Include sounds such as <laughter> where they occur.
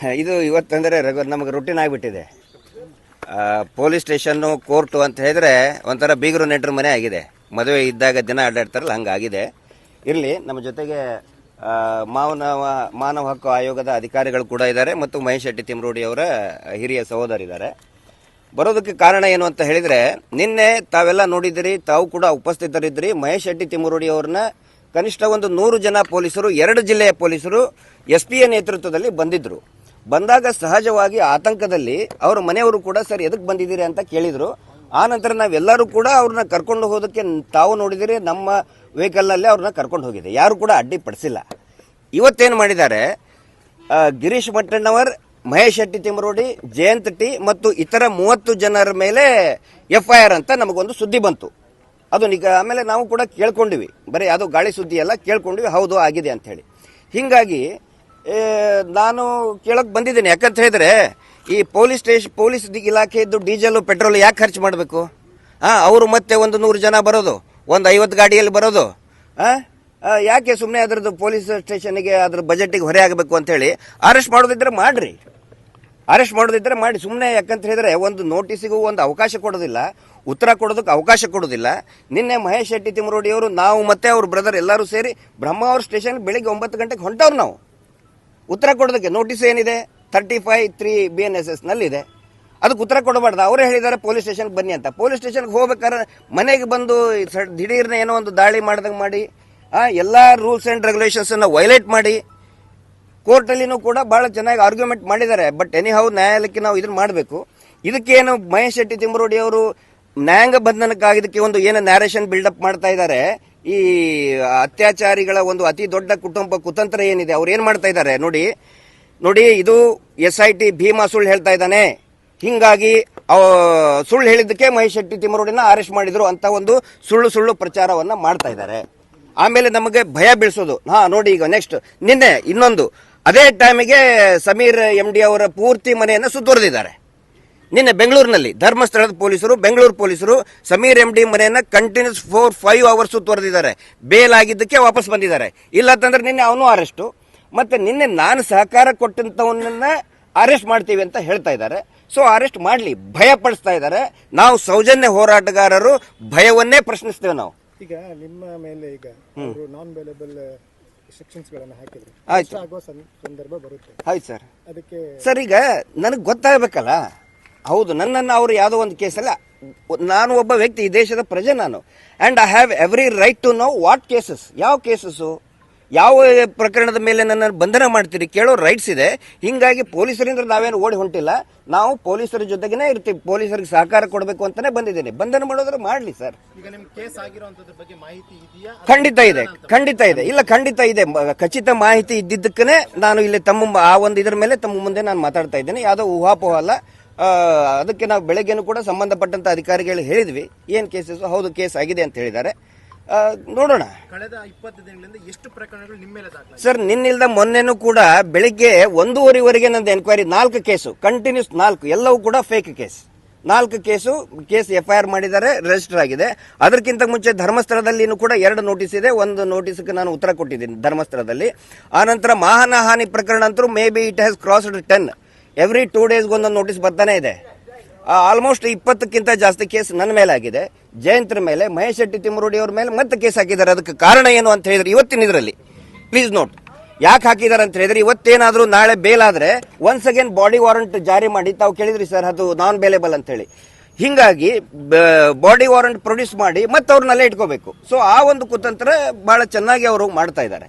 <laughs> ಇದು ಇವತ್ತಂದರೆ ರಘು, ನಮಗೆ ರುಟೀನ್ ಆಗಿಬಿಟ್ಟಿದೆ. ಪೊಲೀಸ್ ಸ್ಟೇಷನ್ನು ಕೋರ್ಟು ಅಂತ ಹೇಳಿದ್ರೆ ಒಂಥರ ಬೀಗರು ನೆಂಟರ ಮನೆ ಆಗಿದೆ. ಮದುವೆ ಇದ್ದಾಗ ದಿನ ಅಡ್ಡಾಡ್ತಾರಲ್ಲ, ಹಂಗಾಗಿದೆ. ಇರಲಿ ನಮ್ಮ ಜೊತೆಗೆ ಮಾನವ ಮಾನವ ಹಕ್ಕು ಆಯೋಗದ ಅಧಿಕಾರಿಗಳು ಕೂಡ ಇದ್ದಾರೆ ಮತ್ತು ಮಹೇಶ್ ಶೆಟ್ಟಿ ತಿಮ್ರೋಡಿ ಅವರ ಹಿರಿಯ ಸಹೋದರಿದ್ದಾರೆ. ಬರೋದಕ್ಕೆ ಕಾರಣ ಏನು ಅಂತ ಹೇಳಿದರೆ, ನಿನ್ನೆ ತಾವೆಲ್ಲ ನೋಡಿದಿರಿ ತಾವು ಕೂಡ ಉಪಸ್ಥಿತರಿದ್ದಿರಿ. ಮಹೇಶ್ ಶೆಟ್ಟಿ ತಿಮ್ರೋಡಿ ಅವ್ರನ್ನ ಕನಿಷ್ಠ ಒಂದು ನೂರು ಜನ ಪೊಲೀಸರು, ಎರಡು ಜಿಲ್ಲೆಯ ಪೊಲೀಸರು ಎಸ್ ಪಿ ಎ ನೇತೃತ್ವದಲ್ಲಿ ಬಂದಿದ್ರು. ಬಂದಾಗ ಸಹಜವಾಗಿ ಆತಂಕದಲ್ಲಿ ಅವ್ರ ಮನೆಯವರು ಕೂಡ, ಸರ್ ಎದಕ್ಕೆ ಬಂದಿದ್ದೀರಿ? ಅಂತ ಕೇಳಿದ್ರು. ಆ ನಂತರ ನಾವೆಲ್ಲರೂ ಕೂಡ ಅವ್ರನ್ನ ಕರ್ಕೊಂಡು ಹೋದಕ್ಕೆ ತಾವು ನೋಡಿದಿರಿ, ನಮ್ಮ ವೆಹಿಕಲ್ನಲ್ಲೇ ಅವ್ರನ್ನ ಕರ್ಕೊಂಡು ಹೋಗಿದೆ. ಯಾರು ಕೂಡ ಅಡ್ಡಿಪಡಿಸಿಲ್ಲ ಇವತ್ತೇನು ಮಾಡಿದ್ದಾರೆ? ಗಿರೀಶ್ ಮಟ್ಟಣ್ಣವರ್ ಮಹೇಶ್ ಶೆಟ್ಟಿ ತಿಮರೋಡಿ ಜಯಂತ್ ಟಿ ಮತ್ತು ಇತರ ಮೂವತ್ತು ಜನರ ಮೇಲೆ ಎಫ್ ಐ ಆರ್ ಅಂತ ನಮಗೊಂದು ಸುದ್ದಿ ಬಂತು. ಅದು ನಿಗ, ಆಮೇಲೆ ನಾವು ಕೂಡ ಕೇಳ್ಕೊಂಡಿವಿ. ಬರೀ ಅದು ಗಾಳಿ ಸುದ್ದಿ ಎಲ್ಲ ಕೇಳ್ಕೊಂಡ್ವಿ. ಹೌದು, ಆಗಿದೆ ಅಂತ ಹೇಳಿ. ಹಿಂಗಾಗಿ ನಾನು ಕೇಳಕ್ ಬಂದಿದ್ದೀನಿ. ಯಾಕಂತ ಹೇಳಿದ್ರೆ ಈ ಪೊಲೀಸ್ ಸ್ಟೇಷನ್ ಪೊಲೀಸ್ ಇಲಾಖೆದ್ದು ಡೀಸೆಲ್ ಪೆಟ್ರೋಲ್ ಯಾಕೆ ಖರ್ಚು ಮಾಡಬೇಕು? ಹಾ ಅವರು ಮತ್ತೆ ಒಂದು ನೂರು ಜನ ಬರೋದು ಒಂದು ಐವತ್ತು ಗಾಡಿಯಲ್ಲಿ ಬರೋದು? ಆ, ಯಾಕೆ ಸುಮ್ಮನೆ ಅದ್ರದ್ದು ಪೊಲೀಸ್ ಸ್ಟೇಷನ್ಗೆ ಅದ್ರ ಬಜೆಟಿಗೆ ಹೊರೆ ಆಗಬೇಕು ಅಂತ ಹೇಳಿ ಅರೆಸ್ಟ್ ಮಾಡೋದಿದ್ರೆ ಮಾಡ್ರಿ. ಅರೆಸ್ಟ್ ಮಾಡೋದಿದ್ರೆ ಮಾಡಿ. ಸುಮ್ಮನೆ ಯಾಕಂತ ಹೇಳಿದ್ರೆ ಒಂದು ನೋಟಿಸಿಗೂ ಒಂದು ಅವಕಾಶ ಕೊಡೋದಿಲ್ಲ ಉತ್ತರ ಕೊಡೋದಕ್ಕೆ ಅವಕಾಶ ಕೊಡೋದಿಲ್ಲ. ನಿನ್ನೆ ಮಹೇಶ್ ಶೆಟ್ಟಿ ತಿಮರೋಡಿ ಅವರು ನಾವು ಮತ್ತೆ ಅವ್ರ ಬ್ರದರ್ ಎಲ್ಲರೂ ಸೇರಿ ಬ್ರಹ್ಮಾವರ್ ಸ್ಟೇಷನ್ ಬೆಳಿಗ್ಗೆ ಒಂಬತ್ತು ಗಂಟೆಗೆ ಹೊಂಟವ್ರು ನಾವು. ಉತ್ತರ ಕೊಡೋದಕ್ಕೆ ನೋಟಿಸ್ ಏನಿದೆ? Thirty five three B N S S ನಲ್ಲಿದೆ. ಅದಕ್ಕೆ ಉತ್ತರ ಕೊಡಬಾರ್ದು. ಅವರೇ ಹೇಳಿದ್ದಾರೆ ಪೊಲೀಸ್ ಸ್ಟೇಷನ್ಗೆ ಬನ್ನಿ ಅಂತ. ಪೊಲೀಸ್ ಸ್ಟೇಷನ್ಗೆ ಹೋಗ್ಬೇಕಾದ್ರೆ ಮನೆಗೆ ಬಂದು ದಿಢೀರ್ನ ಏನೋ ಒಂದು ದಾಳಿ ಮಾಡ್ದಂಗೆ ಮಾಡಿ ಎಲ್ಲ ರೂಲ್ಸ್ ಆ್ಯಂಡ್ ರೆಗ್ಯುಲೇಷನ್ಸನ್ನು ವೈಲೇಟ್ ಮಾಡಿ ಕೋರ್ಟಲ್ಲಿನೂ ಕೂಡ ಬಹಳ ಚೆನ್ನಾಗಿ ಆರ್ಗ್ಯುಮೆಂಟ್ ಮಾಡಿದ್ದಾರೆ. ಬಟ್ ಎನಿ ಹೌ ನ್ಯಾಯಾಲಯಕ್ಕೆ ನಾವು ಇದನ್ನು ಮಾಡಬೇಕು. ಇದಕ್ಕೇನು ಮಹೇಶ್ ಶೆಟ್ಟಿ ತಿಮ್ಮರೋಡಿ ಅವರು ನ್ಯಾಯಾಂಗ ಬಂಧನಕ್ಕಾಗಿದ್ದಕ್ಕೆ ಒಂದು ಏನು ನ್ಯಾರೇಷನ್ ಬಿಲ್ಡಪ್ ಮಾಡ್ತಾ ಇದ್ದಾರೆ. ಈ ಅತ್ಯಾಚಾರಿಗಳ ಒಂದು ಅತಿ ದೊಡ್ಡ ಕುಟುಂಬ ಕುತಂತ್ರ ಏನಿದೆ, ಅವ್ರು ಏನ್ ಮಾಡ್ತಾ ಇದ್ದಾರೆ ನೋಡಿ ನೋಡಿ ಇದು ಎಸ್ ಐ ಟಿ ಭೀಮಾ ಸುಳ್ಳು ಹೇಳ್ತಾ ಇದ್ದಾನೆ. ಹಿಂಗಾಗಿ ಸುಳ್ಳು ಹೇಳಿದ್ದಕ್ಕೆ ಮಹೇಶ್ ಶೆಟ್ಟಿ ತಿಮ್ಮರೋಡಿನ ಅರೆಸ್ಟ್ ಮಾಡಿದ್ರು ಅಂತ ಒಂದು ಸುಳ್ಳು ಸುಳ್ಳು ಪ್ರಚಾರವನ್ನ ಮಾಡ್ತಾ ಇದ್ದಾರೆ. ಆಮೇಲೆ ನಮಗೆ ಭಯ ಬೀಳಿಸೋದು. ಹಾ, ನೋಡಿ ಈಗ ನೆಕ್ಸ್ಟ್ ನಿನ್ನೆ ಇನ್ನೊಂದು. ಅದೇ ಟೈಮಿಗೆ ಸಮೀರ್ ಎಂ ಡಿ ಅವರ ಪೂರ್ತಿ ಮನೆಯನ್ನು ಸುತ್ತುವರೆದಿದ್ದಾರೆ. ನಿನ್ನೆ ಬೆಂಗಳೂರಿನಲ್ಲಿ ಧರ್ಮಸ್ಥಳದ ಪೊಲೀಸರು ಬೆಂಗಳೂರು ಪೊಲೀಸರು ಸಮೀರ್ ಎಂ ಡಿ ಮನೆಯನ್ನ ಕಂಟಿನ್ಯೂಸ್ ಫೋರ್ ಫೈವ್ ಅವರ್ಸ್ ತೊರೆದಿದ್ದಾರೆ ಬೇಲ್ ಆಗಿದ್ದಕ್ಕೆ ವಾಪಸ್ ಬಂದಿದ್ದಾರೆ. ಇಲ್ಲ ಅಂತಂದ್ರೆ ನಿನ್ನೆ ಅವನು ಅರೆಸ್ಟು ಮತ್ತೆ ನಿನ್ನೆ ನಾನು ಸಹಕಾರ ಕೊಟ್ಟಂತವನ್ನ ಅರೆಸ್ಟ್ ಮಾಡ್ತೀವಿ ಅಂತ ಹೇಳ್ತಾ ಇದ್ದಾರೆ. ಸೊ ಅರೆಸ್ಟ್ ಮಾಡಲಿ ಭಯ ಪಡಿಸ್ತಾ ಇದ್ದಾರೆ. ನಾವು ಸೌಜನ್ಯ ಹೋರಾಟಗಾರರು ಭಯವನ್ನೇ ಪ್ರಶ್ನಿಸ್ತೇವೆ ನಾವು. ಈಗ ನಿಮ್ಮ ಮೇಲೆ ಈಗ ನಾನ್ ಆಯ್ತು. ಸಂದರ್ಭ ಬರುತ್ತೆ. ಆಯ್ತು ಸರ್. ಅದಕ್ಕೆ ಸರ್ ಈಗ ನನಗೆ ಗೊತ್ತಾಗಬೇಕಲ್ಲ? ಹೌದು ನನ್ನನ್ನು ಅವರು ಯಾವುದೋ ಒಂದು ಕೇಸಲ್ಲ ನಾನು ಒಬ್ಬ ವ್ಯಕ್ತಿ ಈ ದೇಶದ ಪ್ರಜೆ ನಾನು. And I have every right to know what cases ಯಾವ ಕೇಸಸ್ಸು ಯಾವ ಪ್ರಕರಣದ ಮೇಲೆ ನನ್ನನ್ನು ಬಂಧನ ಮಾಡ್ತೀರಿ ಕೇಳೋ ರೈಟ್ಸ್ ಇದೆ. ಹಿಂಗಾಗಿ ಪೊಲೀಸರಿಂದ ನಾವೇನು ಓಡಿ ಹೊಂಟಿಲ್ಲ. ನಾವು ಪೊಲೀಸರ ಜೊತೆಗೇನೆ ಇರ್ತೀವಿ. ಪೊಲೀಸರಿಗೆ ಸಹಕಾರ ಕೊಡಬೇಕು ಅಂತಾನೆ ಬಂದಿದ್ದೀನಿ. ಬಂಧನ ಮಾಡೋದ್ರೆ ಮಾಡಲಿ ಸರ್. ಖಂಡಿತ ಇದೆ ಖಂಡಿತ ಇದೆ. ಇಲ್ಲ ಖಂಡಿತ ಇದೆ. ಖಚಿತ ಮಾಹಿತಿ ಇದ್ದಿದ್ದಕ್ಕೇ ನಾನು ಇಲ್ಲಿ ತಮ್ಮ ಆ ಒಂದು ಇದರ ಮೇಲೆ ತಮ್ಮ ಮುಂದೆ ನಾನು ಮಾತಾಡ್ತಾ ಇದ್ದೇನೆ. ಯಾವುದೋ ಊಹಾಪೋಹ ಅಲ್ಲ. ಅದಕ್ಕೆ ನಾವು ಬೆಳಗ್ಗೆನೂ ಕೂಡ ಸಂಬಂಧಪಟ್ಟಂತ ಅಧಿಕಾರಿಗಳು ಹೇಳಿದ್ವಿ. ಏನ್ ಕೇಸಸ್ ಹೌದು ಕೇಸ್ ಆಗಿದೆ ಅಂತ ಹೇಳಿದ್ದಾರೆ. ನೋಡೋಣ. ಕಳೆದ ಇಪ್ಪತ್ತು ದಿನಗಳಿಂದ ಎಷ್ಟು ಪ್ರಕರಣಗಳು ನಿಮ್ಮ ಮೇಲೆ ದಾಖಲಾಗಿದೆ? ಸರ್ ನಿನ್ನಿಲ್ದ ಮೊನ್ನೆನೂ ಕೂಡ ಬೆಳಿಗ್ಗೆ ಒಂದೂವರೆವರೆಗೆ ನಂದು ಎನ್ಕ್ವೈರಿ ನಾಲ್ಕು ಕೇಸು ಕಂಟಿನ್ಯೂಸ್ ನಾಲ್ಕು ಎಲ್ಲವೂ ಕೂಡ ಫೇಕ್ ಕೇಸ್ ನಾಲ್ಕು case case F I R ಮಾಡಿದ್ದಾರೆ ರಿಜಿಸ್ಟರ್ ಆಗಿದೆ. ಅದಕ್ಕಿಂತ ಮುಂಚೆ ಧರ್ಮಸ್ಥಳದಲ್ಲಿನೂ ಕೂಡ ಎರಡು ನೋಟಿಸ್ ಇದೆ. ಒಂದು ನೋಟಿಸ್ಗೆ ನಾನು ಉತ್ತರ ಕೊಟ್ಟಿದ್ದೀನಿ ಧರ್ಮಸ್ಥಳದಲ್ಲಿ. ಆನಂತರ ಮಾನಹಾನಿ ಪ್ರಕರಣ ಅಂತೂ maybe it has crossed ten every two ಡೇಸ್ಗೊಂದು ಒಂದೊಂದು ನೋಟಿಸ್ ಬರ್ತಾನೆ ಇದೆ. ಆಲ್ಮೋಸ್ಟ್ ಇಪ್ಪತ್ತಕ್ಕಿಂತ ಜಾಸ್ತಿ ಕೇಸ್ ನನ್ನ ಮೇಲೆ ಆಗಿದೆ ಜಯಂತ್ರ ಮೇಲೆ, ಮಹೇಶ್ ಶೆಟ್ಟಿ, ತಿಮ್ಮರೂಡಿ ಅವ್ರ ಮೇಲೆ ಮತ್ತೆ ಕೇಸ್ ಹಾಕಿದ್ದಾರೆ. ಅದಕ್ಕೆ ಕಾರಣ ಏನು ಅಂತ ಹೇಳಿದ್ರೆ ಇವತ್ತಿನ ಇದರಲ್ಲಿ. ಪ್ಲೀಸ್ ನೋಟ್ ಯಾಕೆ ಹಾಕಿದ್ದಾರೆ ಅಂತ ಹೇಳಿದ್ರೆ ಇವತ್ತೇನಾದ್ರೂ ನಾಳೆ ಬೇಲ್ ಆದ್ರೆ ಒನ್ಸ್ ಅಗೇನ್ ಬಾಡಿ ವಾರಂಟ್ ಜಾರಿ ಮಾಡಿ. ತಾವು ಕೇಳಿದ್ರಿ ಸರ್ ಅದು ನಾನ್ ಬೇಲೇಬಲ್ ಅಂತ ಹೇಳಿ ಹಿಂಗಾಗಿ ಬಾಡಿ ವಾರಂಟ್ ಪ್ರೊಡ್ಯೂಸ್ ಮಾಡಿ ಮತ್ತೆ ಅವ್ರನ್ನಲ್ಲೇ ಇಟ್ಕೋಬೇಕು. ಸೊ ಆ ಒಂದು ಕುತಂತ್ರ ಬಹಳ ಚೆನ್ನಾಗಿ ಅವರು ಮಾಡ್ತಾ ಇದ್ದಾರೆ.